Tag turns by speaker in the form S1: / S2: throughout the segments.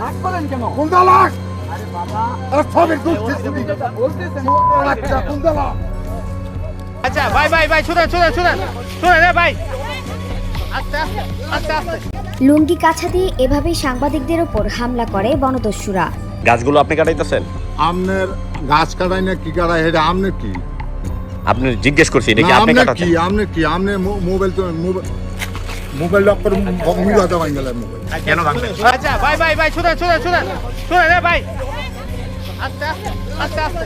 S1: রাগ করেন কেন?
S2: কোনটা লাখ
S1: আরে বাবা।
S2: আর সবের দুধ
S1: বলতেছেন
S2: আচ্ছা কোনটা
S3: আচ্ছা ভাই ভাই ভাই শুনেন শুনেন শুনেন। শুনেন রে ভাই।
S4: লুঙ্গি কাছা দিয়ে এভাবেই সাংবাদিকদের ওপর হামলা করে বনদস্যুরা।
S5: গাছগুলো আপনি কাটাইতেছেন?
S2: আমনের গাছ কাটাই না কি কাটাই এটা আমনে কি?
S5: আপনি জিজ্ঞেস করছি এটা কি আপনি
S2: আমনে কি আমনে কি? আমনে মোবাইল তো মোবাইল মোবাইল লক করে মুগাতে ভাঙ গেল মোবাইল
S5: কেন ভাঙবেন
S3: আচ্ছা ভাই ভাই ভাই শুনেন শুনেন শুনেন শুনেন রে ভাই। আস্তে আস্তে আস্তে আস্তে।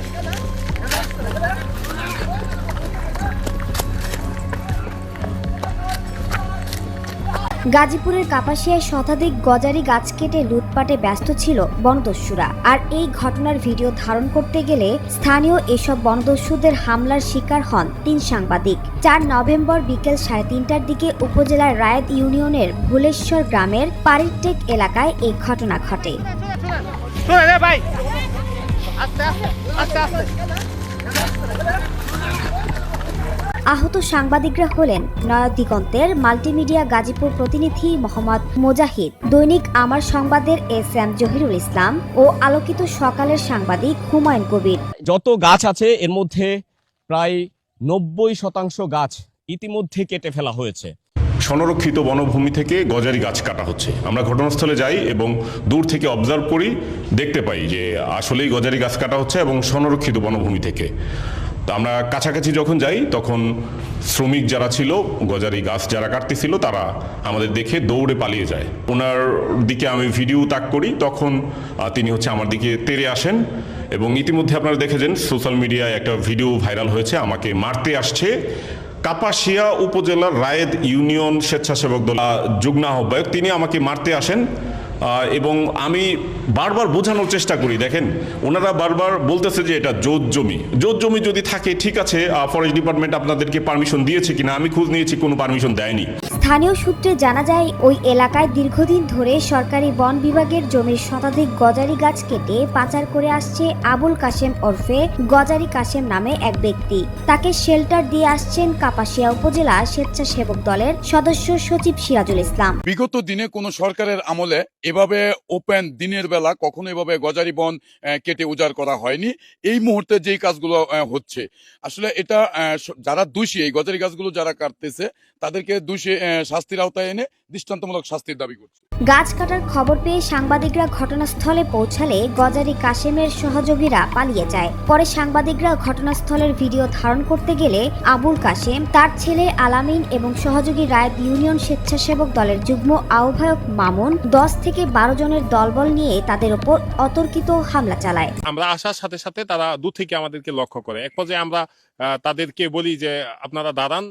S4: গাজীপুরের কাপাসিয়ায় শতাধিক গজারি গাছ কেটে লুটপাটে ব্যস্ত ছিল বনদস্যুরা। আর এই ঘটনার ভিডিও ধারণ করতে গেলে স্থানীয় এসব বনদস্যুদের হামলার শিকার হন তিন সাংবাদিক। চার নভেম্বর বিকেল সাড়ে তিনটার দিকে উপজেলার রায়ত ইউনিয়নের ভুলেশ্বর গ্রামের পারিটেক এলাকায় এই ঘটনা ঘটে।
S3: আস্তে আস্তে আস্তে আস্তে।
S4: আহত সাংবাদিকরা হলেন নয়াদিগন্তের মাল্টিমিডিয়া গাজীপুর প্রতিনিধি মোহাম্মদ মোজাহিদ দৈনিক আমার সংবাদের এস এম জহিরুল ইসলাম ও আলোকিত সকালের সাংবাদিক হুমায়ুন কবির।
S6: যত গাছ আছে এর মধ্যে প্রায় নব্বই শতাংশ গাছ ইতিমধ্যে কেটে ফেলা হয়েছে।
S7: সংরক্ষিত বনভূমি থেকে গজারি গাছ কাটা হচ্ছে। আমরা ঘটনাস্থলে যাই এবং দূর থেকে অবজার্ভ করি দেখতে পাই যে আসলেই গজারি গাছ কাটা হচ্ছে এবং সংরক্ষিত বনভূমি থেকে। তো আমরা কাছাকাছি যখন যাই, তখন শ্রমিক যারা ছিল, গজারি গাছ যারা কাটতেছিল, তারা আমাদের দেখে দৌড়ে পালিয়ে যায়। ওনার দিকে আমি ভিডিও তাক করি, তখন তিনি হচ্ছে আমার দিকে তেড়ে আসেন এবং ইতিমধ্যে আপনারা দেখেছেন, সোশ্যাল মিডিয়ায় একটা ভিডিও ভাইরাল হয়েছে, আমাকে মারতে আসছে। কাপাসিয়া উপজেলার রায়েদ ইউনিয়ন স্বেচ্ছাসেবক দল যুগ্ম আহ্বায়ক, তিনি আমাকে মারতে আসেন। এবং আমি বারবার বোঝানোর চেষ্টা করি, দেখেন, ওনারা বারবার বলতেছে যে এটা জোত জমি। জোত জমি যদি থাকে, ঠিক আছে ফরেস্ট ডিপার্টমেন্ট আপনাদেরকে পারমিশন দিয়েছে কিনা, আমি খোঁজ নিয়েছি, কোনো পারমিশন দেয়নি।
S4: স্থানীয় সূত্রে জানা যায়, ওই এলাকায় দীর্ঘদিন ধরে সরকারি বন বিভাগের জমির শতাধিক গজারি গাছ কেটে পাচার করে আসছে আবুল কাশেম ওরফে গজারি কাশেম নামে এক ব্যক্তি। তাকে শেল্টার দিয়ে আসছেন কাপাসিয়া উপজেলা স্বেচ্ছাসেবক দলের সদস্য সচিব সিরাজুল ইসলাম।
S8: বিগত দিনে কোনো সরকারের আমলে এভাবে ওপেন দিনের বেলা কখনো এভাবে গজারি বন কেটে উজাড় করা হয়নি। এই মুহূর্তে যেই কাজগুলো হচ্ছে, আসলে এটা যারা দোষী, এই গজারি গাছগুলো যারা কাটতেছে, তাদেরকে দোষী শাস্তির আওতায় এনে দৃষ্টান্তমূলক শাস্তির দাবি করছে।
S4: গাছ কাটার খবর পেয়ে সাংবাদিকরা ঘটনাস্থলে পৌঁছালে গজারি কাশেমের সহযোগীরা পালিয়ে যায়। পরে সাংবাদিকরা ঘটনাস্থলের ভিডিও ধারণ করতে গেলে আবুল কাশেম তার ছেলে আলামিন এবং সহযোগী রায়ত ইউনিয়ন স্বেচ্ছাসেবক দলের যুগ্ম আহ্বায়ক মামুন দশ থেকে বারো জনের দলবল নিয়ে তাদের ওপর অতর্কিত হামলা চালায়।
S9: আমরা আসার সাথে সাথে তারা দূর থেকে আমাদেরকে লক্ষ্য করে। এক পর্যায়ে আমরা আহ, তাদেরকে বলি যে আপনারা দাঁড়ান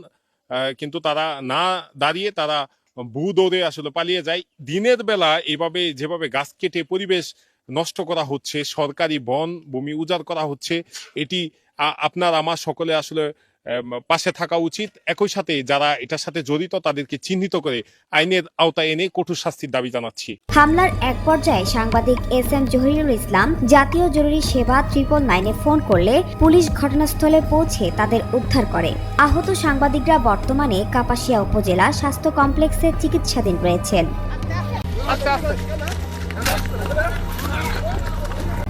S9: কিন্তু তারা না দাঁড়িয়ে তারা ভূদৌড়ে দৌড়ে আসলে পালিয়ে যায়। দিনের বেলা এভাবে যেভাবে গাছ কেটে পরিবেশ নষ্ট করা হচ্ছে, সরকারি বন ভূমি উজাড় করা হচ্ছে, এটি আপনার, আমার সকলে আসলে পাশে থাকা উচিত। একই সাথে যারা এটার সাথে জড়িত তাদেরকে চিহ্নিত করে আইনের আওতায় এনে কঠোর শাস্তির দাবি জানাচ্ছি।
S4: হামলার এক পর্যায়ে সাংবাদিক এস এম জহিরুল ইসলাম জাতীয় জরুরি সেবা ট্রিপল নাইনে ফোন করলে পুলিশ ঘটনাস্থলে পৌঁছে তাদের উদ্ধার করে। আহত সাংবাদিকরা বর্তমানে কাপাসিয়া উপজেলা স্বাস্থ্য কমপ্লেক্সে চিকিৎসাধীন রয়েছেন।
S3: আস্তে আস্তে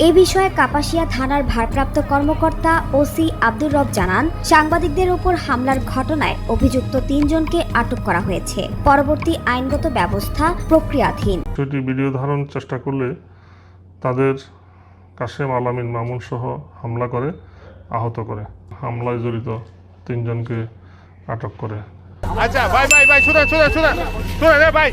S4: এ বিষয়ে কাপাসিয়া থানার ভারপ্রাপ্ত কর্মকর্তা ওসি আব্দুর রব জানান সাংবাদিকদের ওপর হামলার ঘটনায় অভিযুক্ত তিনজনকে আটক করা হয়েছে। পরবর্তী আইনগত ব্যবস্থা প্রক্রিয়াধীন।
S10: সেটি ভিডিও ধারণ চেষ্টা করলে তাদের কাশেম আলামিন মামুন সহ হামলা করে আহত করে। হামলায় জড়িত তিনজনকে আটক করে।
S3: আচ্ছা ভাই ভাই ভাই শুনেন শুনেন শুনেন। রে ভাই।